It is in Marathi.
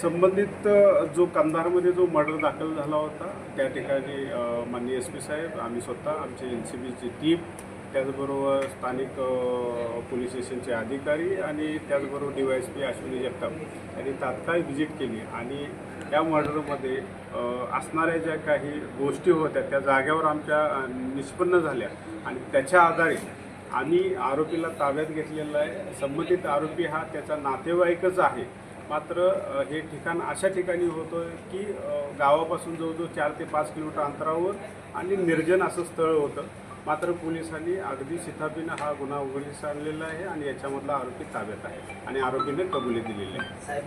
संबंधित जो कामदारमध्ये जो मर्डर दाखल झाला होता त्या ठिकाणी माननीय एस पी साहेब आम्ही स्वतः आमचे एन सी बीची टीम त्याचबरोबर स्थानिक पोलीस स्टेशनचे अधिकारी आणि त्याचबरोबर D Y S P Ashwini Jagtap यांनी तात्काळ व्हिजिट केली. आणि त्या मर्डरमध्ये असणाऱ्या ज्या काही गोष्टी होत्या त्या जाग्यावर आमच्या निष्पन्न झाल्या. आणि त्याच्या आधारे आम्ही आरोपीला ताब्यात घेतलेला आहे. संबंधित आरोपी हा त्याचा नातेवाईकच आहे. मात्र हे ठिकाण अशा ठिकाणी होतं की गावापासून जवळजवळ चार ते पाच किलोमीटर अंतरावर आणि निर्जन असं स्थळ होतं. मात्र पोलिसांनी अगदी शिथापीनं हा गुन्हा उघडीस आणलेला आहे आणि याच्यामधला आरोपी ताब्यात आहे आणि आरोपीने कबुली दिलेली आहे.